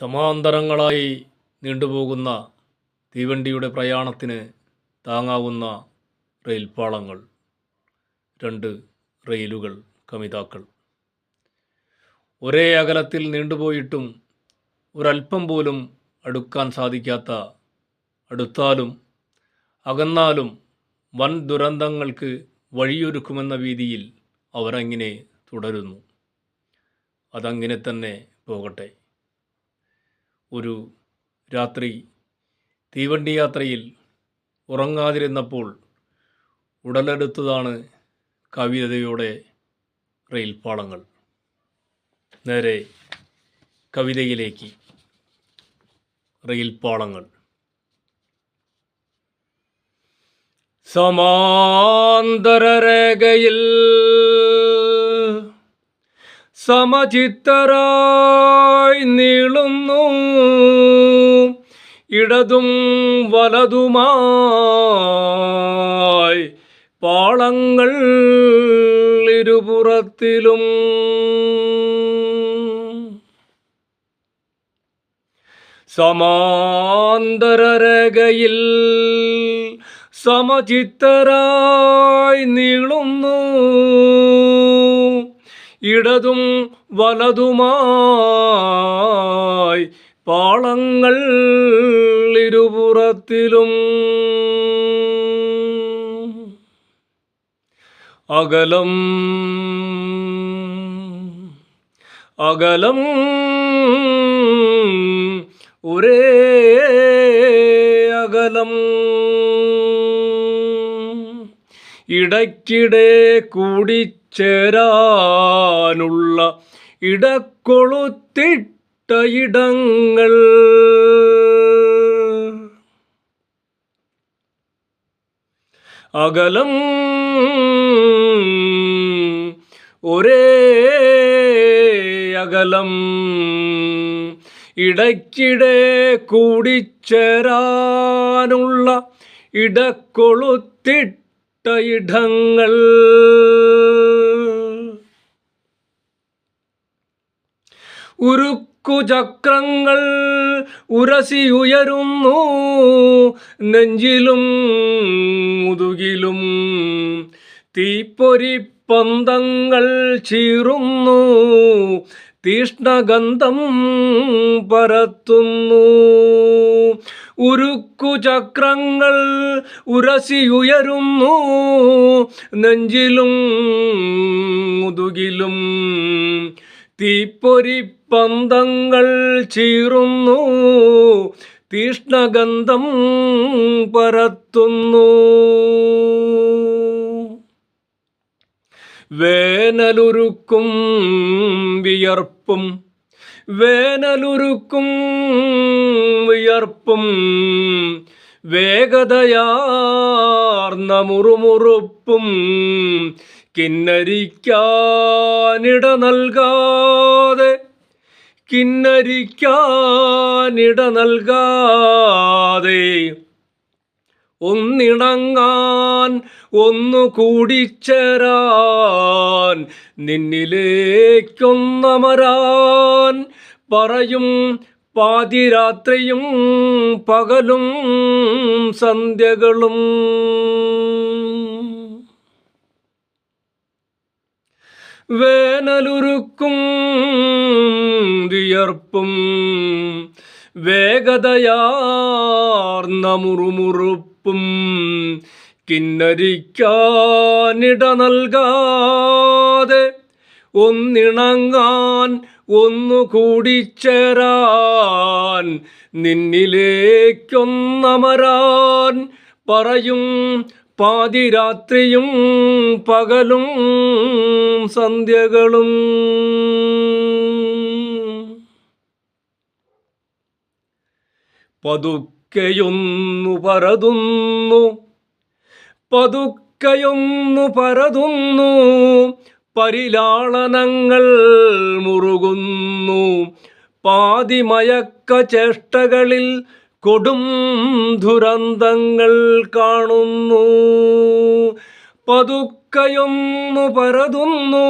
സമാന്തരങ്ങളായി നീണ്ടുപോകുന്ന തീവണ്ടിയുടെ പ്രയാണത്തിന് താങ്ങാവുന്ന റെയിൽപ്പാളങ്ങൾ രണ്ട് റെയിലുകൾ കമിതാക്കൾ. ഒരേ അകലത്തിൽ നീണ്ടുപോയിട്ടും ഒരൽപ്പം പോലും അടുക്കാൻ സാധിക്കാത്ത അടുത്താലും അകന്നാലും വൻ ദുരന്തങ്ങൾക്ക് വഴിയൊരുക്കുമെന്ന രീതിയിൽ അവരങ്ങനെ തുടരുന്നു. അതങ്ങനെ തന്നെ പോകട്ടെ. ഒരു രാത്രി തീവണ്ടി യാത്രയിൽ ഉറങ്ങാതിരുന്നപ്പോൾ ഉടലെടുത്തതാണ് കവിതയുടെ റെയിൽപ്പാളങ്ങൾ. നേരെ കവിതയിലേക്ക്. റെയിൽപ്പാളങ്ങൾ. സമാന്തരരേഖയിൽ സമചിത്തരായി നീളുന്നു. ഇടതും വലതുമായി പാളങ്ങൾ ഇരുപുറത്തിലും. സമാന്തരരേഖയിൽ സമചിത്തരായി നീളുന്നു. ഇടതും വലതുമായി പാളങ്ങൾ ഇരുപുറത്തിലും. അകലം അകലം ഒരേ അകലം. ഇടയ്ക്കിടെ കൂടിച്ചേരാനുള്ള ഇടക്കൊളുത്തിട്ട ഇടങ്ങൾ അകലം ഒരേ അകലം ഇടയ്ക്കിടെ കൂടിച്ചേരാനുള്ള ഇടക്കൊളുത്തിട്ട ഇടങ്ങൾ ഉരുക്കുചക്രങ്ങൾ ഉരസിയുയരുന്നു നെഞ്ചിലും മുതുകിലും തീപ്പൊരി പന്തങ്ങൾ ചീറുന്നു. തീഷ്ണഗന്ധം പരത്തുന്നു. ഉരുക്കുചക്രങ്ങൾ ഉരസിയുയരുന്നു. നെഞ്ചിലും മുതുകിലും തീപ്പൊരിപ്പന്തങ്ങൾ ചീറുന്നു. തീഷ്ണഗന്ധം പരത്തുന്നു. വേനലുരുക്കും വിയർപ്പും വേനലുരുക്കും വിയർപ്പും വേഗതയാർന്ന മുറുമുറുപ്പും കിന്നരിക്കാനിട നൽകാതെ കിന്നരിക്കാനിട നൽകാതെ ഒന്നിണങ്ങാൻ ഒന്നു കൂടിച്ചേരാൻ നിന്നിലേക്കൊന്നമരാൻ പറയും പാതിരാത്രിയും പകലും സന്ധ്യകളും. വേനലുരുക്കും വിയർപ്പും വേഗതയാർന്ന മുറുമുറുപ്പും കിന്നരിക്കാനിട നൽകാതെ ഒന്നിണങ്ങാൻ ഒന്നുകൂടിച്ചേരാൻ നിന്നിലേക്കൊന്നമരാൻ പറയും പാതിരാത്രിയും പകലും സന്ധ്യകളും. പതുക്കെയൊന്നു പരതുന്നു പതുക്കയൊന്നു പരതുന്നു പരിലാളനങ്ങൾ മുറുകുന്നു. പാതിമയക്ക ചേഷ്ടകളിൽ കൊടും ദുരന്തങ്ങൾ കാണുന്നു. പതുക്കയൊന്നു പരതുന്നു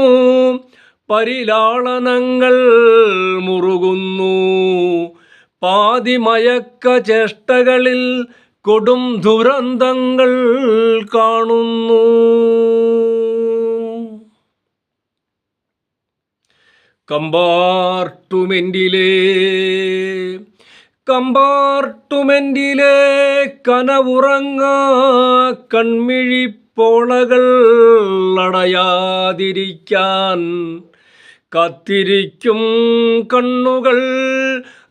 പരിലാളനങ്ങൾ മുറുകുന്നു. പാതിമയക്ക ചേഷ്ടകളിൽ കൊടും ദുരന്തങ്ങൾ കാണുന്നു. കമ്പാർട്ടുമെന്റിലെ കമ്പാർട്ടുമെന്റിലെ കനവുറങ്ങ കൺമിഴിപ്പോളകൾ അടയാതിരിക്കാൻ കത്തിരിക്കും കണ്ണുകൾ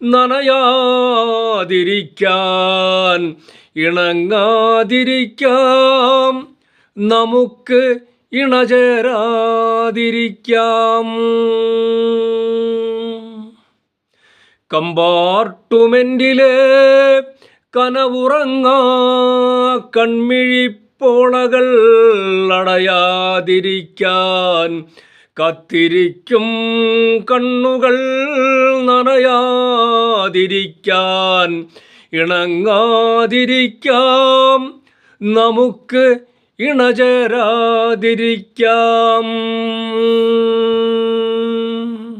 നനയാതിരിക്കാൻ. ഇണങ്ങാതിരിക്കാം. നമുക്ക് ഇണചേരാതിരിക്കാം. കമ്പാർട്ടുമെന്റിലെ കനവുറങ്ങ കൺമിഴിപ്പോളകൾ അടയാതിരിക്കാൻ. കത്തിരിക്കും കണ്ണുകൾ നനയാതിരിക്കാൻ ഇണങ്ങാതിരിക്കാം. നമുക്ക് ഇണചേരാതിരിക്കാം.